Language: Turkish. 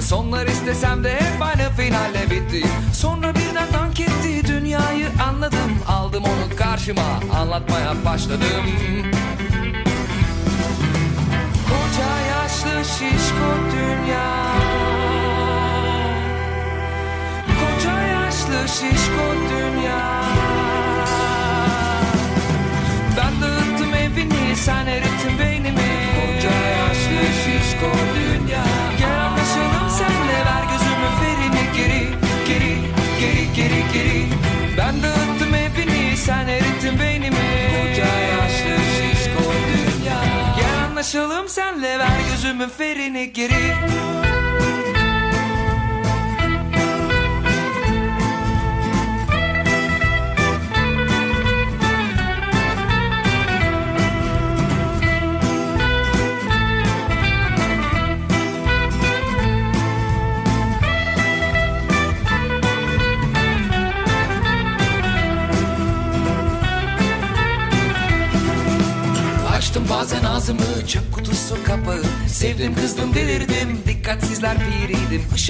Sonlar istesem de hep aynı finalle bitti. Sonra birden dank etti dünyayı anladım. Aldım onu karşıma anlatmaya başladım. Koca yaşlı şişko dünya. Koca yaşlı şişko dünya sannlega verður sem við fyrir nýgeri Açtım bazen ağzımı çöp kutusu kapağı. Sevdim kızdım delirdim. Dikkatsizler piriydim. Işık